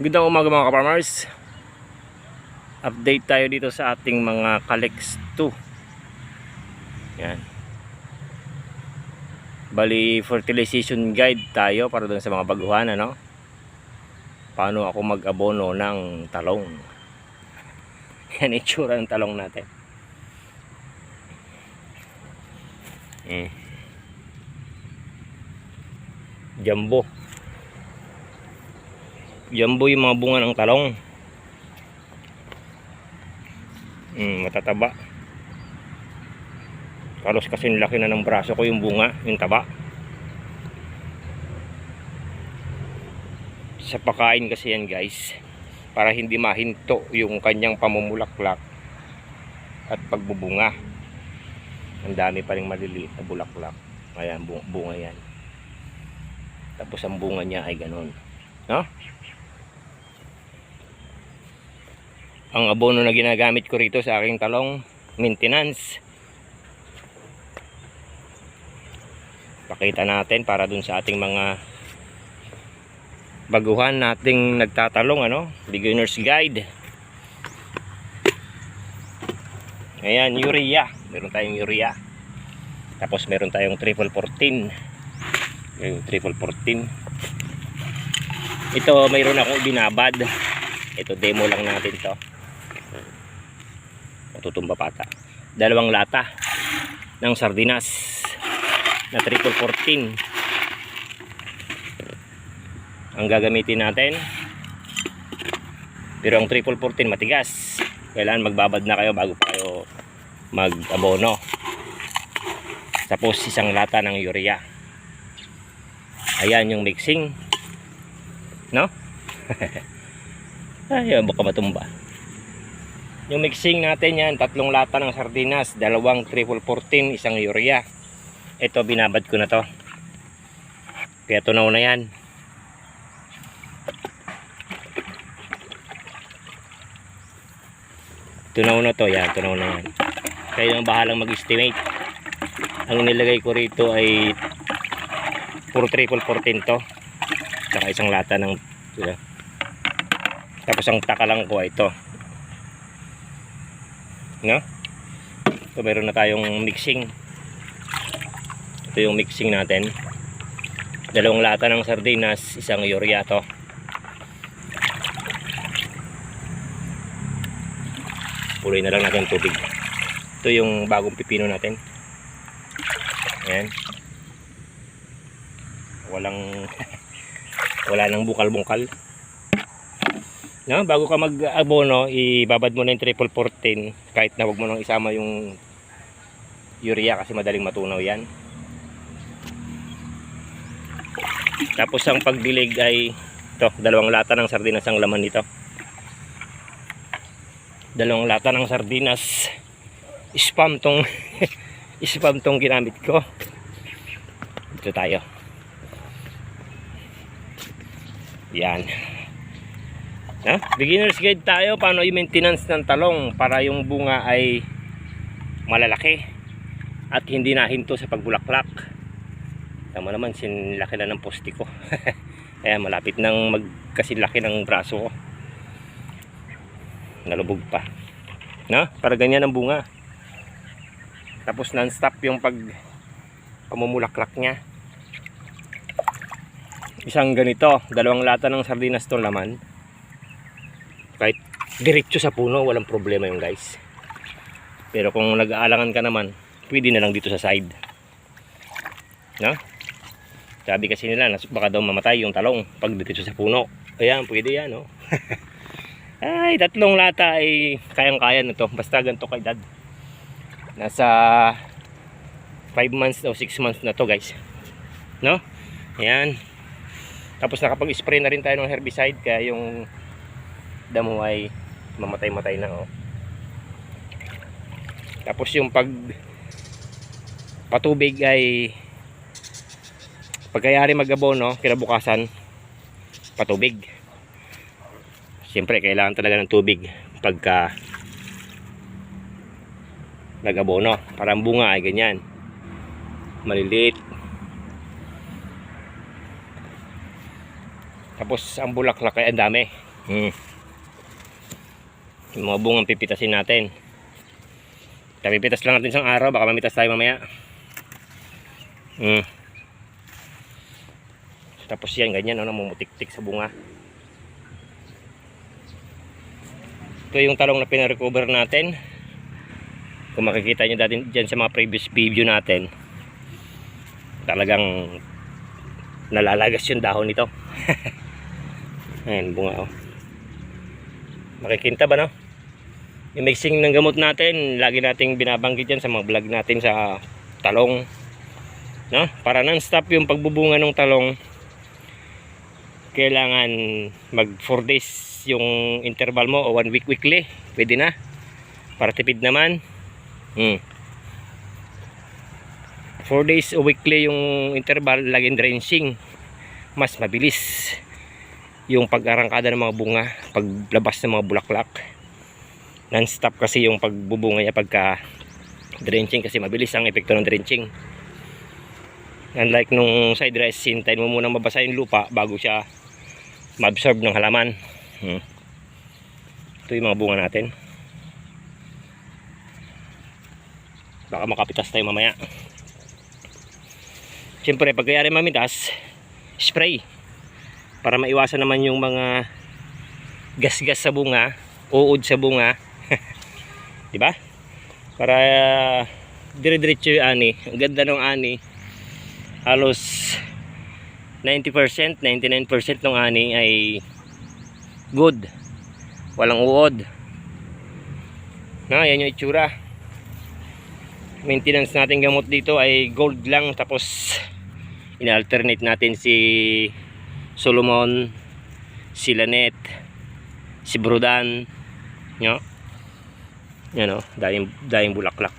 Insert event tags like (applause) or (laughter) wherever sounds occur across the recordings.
Gandang umaga mga ka-farmers. Update tayo dito sa ating mga Kalex 2. Yan. Bali fertilization guide tayo para dun sa mga baguhan ano. Paano ako mag-abono ng talong. (laughs) Yan itsura ng talong natin. Mm. Jumbo. Jumbo yung mga bunga ng talong. Mm, matataba. Kalos kasi laki na ng braso ko yung bunga, yung taba. Sa pakain kasi yan guys, para hindi mahinto yung kanyang pamumulaklak at pagbubunga. Ang dami pa rin maliliit na bulaklak. Ayan, bu- bunga yan. Tapos ang bunga niya ay ganun. No? Ang abono na ginagamit ko rito sa aking talong, maintenance. Pakita natin para dun sa ating mga baguhan nating nagtatalong ano, beginner's guide. Ayan, urea. Meron tayong urea. Tapos meron tayong triple 14. Yung triple 14. Ito mayroon akong binabad. Ito demo lang natin to. Matutumba pata. Dalawang lata ng sardinas na triple 14. Ang gagamitin natin. Pero ang triple 14 matigas. Kailangan magbabad na kayo bago pa kayo mag-abono. Tapos isang lata ng urea. Ayan yung mixing. No? (laughs) Ayun, baka matumba. Yung mixing natin yan, tatlong lata ng sardinas, dalawang triple 14, isang urea. Ito, binabad ko na to. Kaya tunaw na yan. Tunaw na to, yan, tunaw na yan. Kayo ang bahalang mag-estimate. Ang nilagay ko rito ay puro triple 14 to. Saka isang lata ng sila. Tapos ang takalang ko ay ito. No? So meron na tayong mixing. Ito yung mixing natin. Dalawang lata ng sardinas, isang urea to. Puloy na lang natin tubig. Ito yung bagong pipino natin. Ayan. Walang (laughs) wala nang bukal-bungkal. No, bago ka mag-abono, ibabad mo na yung triple 14 kahit na wag mo nang isama yung urea kasi madaling matunaw yan. Tapos ang pagdilig ay ito, dalawang lata ng sardinas ang laman nito. Dalawang lata ng sardinas. Spam tong (laughs) spam tong ginamit ko. Ito tayo. Yan. Ha? Beginner's guide tayo paano i-maintenance ng talong para yung bunga ay malalaki at hindi nahinto sa pagbulaklak. Tama naman, sinlaki na ng poste (laughs) ko. Ayan, malapit nang magkasilaki ng braso ko. Nalubog pa. No? Para ganyan ang bunga. Tapos non-stop yung pag pamumulaklak niya. Isang ganito, dalawang lata ng sardinas tong laman. Kahit diretso sa puno, walang problema yung guys. Pero kung nag-aalangan ka naman, pwede na lang dito sa side. No? Sabi kasi nila, baka daw mamatay yung talong pag dito sa puno. Ayan, pwede yan, no? (laughs) ay, tatlong lata ay kayang-kaya na to. Basta ganito kay dad. Nasa 5 months o 6 months na to, guys. No? Ayan. Tapos nakapag-spray na rin tayo ng herbicide kaya yung damo ay mamatay-matay na, oh. Tapos yung pag patubig ay pagkayari mag-abono kinabukasan patubig. Siyempre kailangan talaga ng tubig pagka nag-abono para ang bunga ay ganyan. Maliliit. Tapos ang bulaklak ay ang dami. Hmm. Yung mga bungang pipitasin natin. Kapipitas lang natin isang araw, baka mamitas tayo mamaya. Hmm. Tapos yan, ganyan, ano, mumutik-tik sa bunga. Ito yung talong na pinarecover natin. Kung makikita nyo dati dyan sa mga previous video natin, talagang nalalagas yung dahon nito. (laughs) Ayan, bunga oh. Makikinta ba no? Yung mixing ng gamot natin, lagi nating binabanggit yan sa mga vlog natin sa talong. No? Para non-stop yung pagbubunga ng talong, kailangan mag 4 days yung interval mo o 1 week weekly. Pwede na. Para tipid naman. Hmm. 4 days o weekly yung interval, laging drenching. Mas mabilis yung pag-arangkada ng mga bunga, paglabas ng mga bulaklak. Non-stop kasi yung pagbubunga niya pagka drenching kasi mabilis ang epekto ng drenching. Unlike nung side dress, hintayin mo muna mabasa yung lupa bago siya ma-absorb ng halaman. Hmm. Ito yung mga bunga natin. Baka makapitas tayo mamaya. Siyempre, pag kayari mamitas, spray. Para maiwasan naman yung mga gas-gas sa bunga, uod sa bunga. 'Di ba? Para uh, dire-diretso yung ani. Ang ganda ng ani. Halos 90%, 99% ng ani ay good. Walang uod. Na, yan yung itsura. Maintenance natin gamot dito ay gold lang tapos ina-alternate natin si Solomon, si Lanet, si Brudan, nyo. Yan o, daming, daming bulaklak.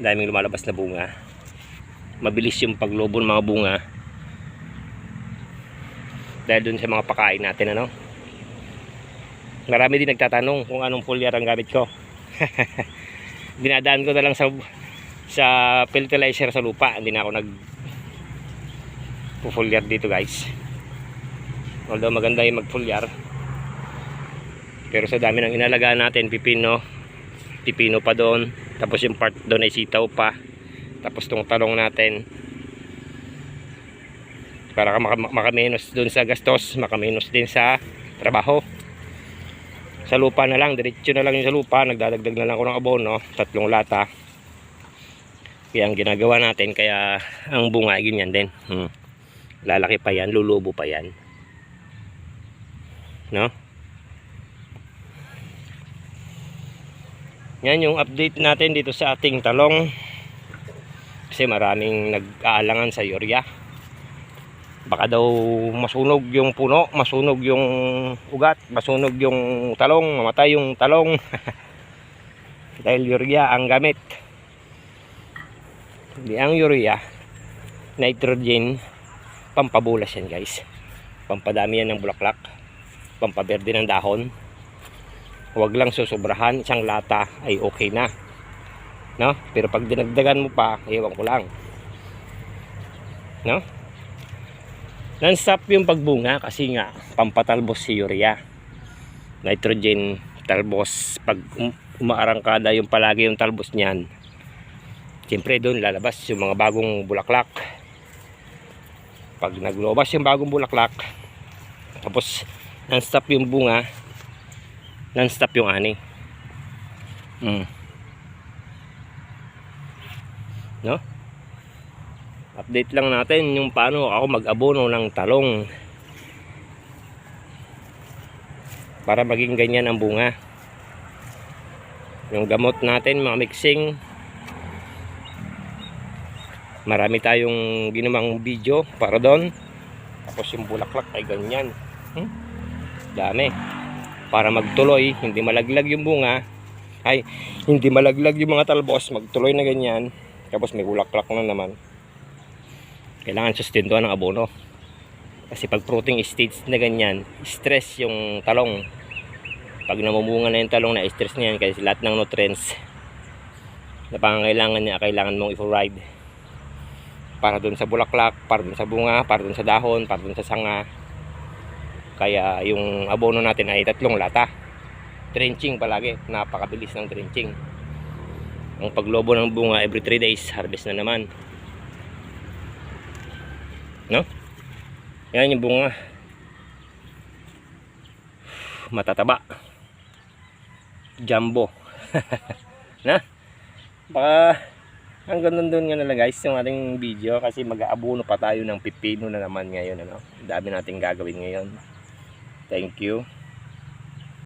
Daming lumalabas na bunga. Mabilis yung paglobo ng mga bunga. Dahil dun sa mga pakain natin, ano. Marami din nagtatanong kung anong foliar ang gamit ko. (laughs) Dinadaan ko na lang sa sa fertilizer sa lupa. Hindi na ako nag foliar dito guys. Although maganda yung mag-foliar. Pero sa dami ng inalagaan natin, pipino, pipino pa doon. Tapos yung part doon ay sitaw pa. Tapos tong talong natin. Para ka maka- makamenos doon sa gastos, makamenos din sa trabaho. Sa lupa na lang, diretso na lang yung sa lupa. Nagdadagdag na lang ako ng abono, tatlong lata. Kaya ang ginagawa natin, kaya ang bunga ganyan din. Hmm. Lalaki pa yan, lulubo pa yan. No? Yan yung update natin dito sa ating talong. Kasi maraming nag-aalangan sa urea. Baka daw masunog yung puno, masunog yung ugat, masunog yung talong, mamatay yung talong. (laughs) Dahil urea ang gamit. Hindi ang urea, nitrogen, pampabulas yan guys. Pampadami yan ng bulaklak, pampaberde ng dahon huwag lang susobrahan isang lata ay okay na. No? Pero pag dinagdagan mo pa ewan ko lang. No? Non-stop yung pagbunga kasi nga pampatalbos si urea. Nitrogen talbos. Pag um, umaarangkada yung palagi yung talbos niyan siyempre doon lalabas yung mga bagong bulaklak. Pag naglobas yung bagong bulaklak tapos non-stop yung bunga non-stop yung ani. Mm. No? Update lang natin yung paano ako mag-abono ng talong. Para maging ganyan ang bunga. Yung gamot natin, mga mixing. Marami tayong ginawang video para doon. Tapos yung bulaklak ay ganyan. Hmm? Dami para magtuloy, hindi malaglag yung bunga, ay hindi malaglag yung mga talbos, magtuloy na ganyan, tapos may bulaklak na naman. Kailangan sustentuhan ng abono. Kasi pag fruiting stage na ganyan, stress yung talong. Pag namumunga na yung talong na stress niyan kasi lahat ng nutrients na pangangailangan niya, kailangan mong i-provide. Para dun sa bulaklak, para dun sa bunga, para dun sa dahon, para dun sa sanga. Kaya yung abono natin ay tatlong lata. Trenching palagi. Napakabilis ng trenching. Ang paglobo ng bunga every 3 days, harvest na naman. No? Yan yung bunga. Matataba. Jumbo. (laughs) na? Baka hanggang nandun nga na lang guys yung ating video kasi mag-aabuno pa tayo ng pipino na naman ngayon ano. Dami nating gagawin ngayon. Thank you.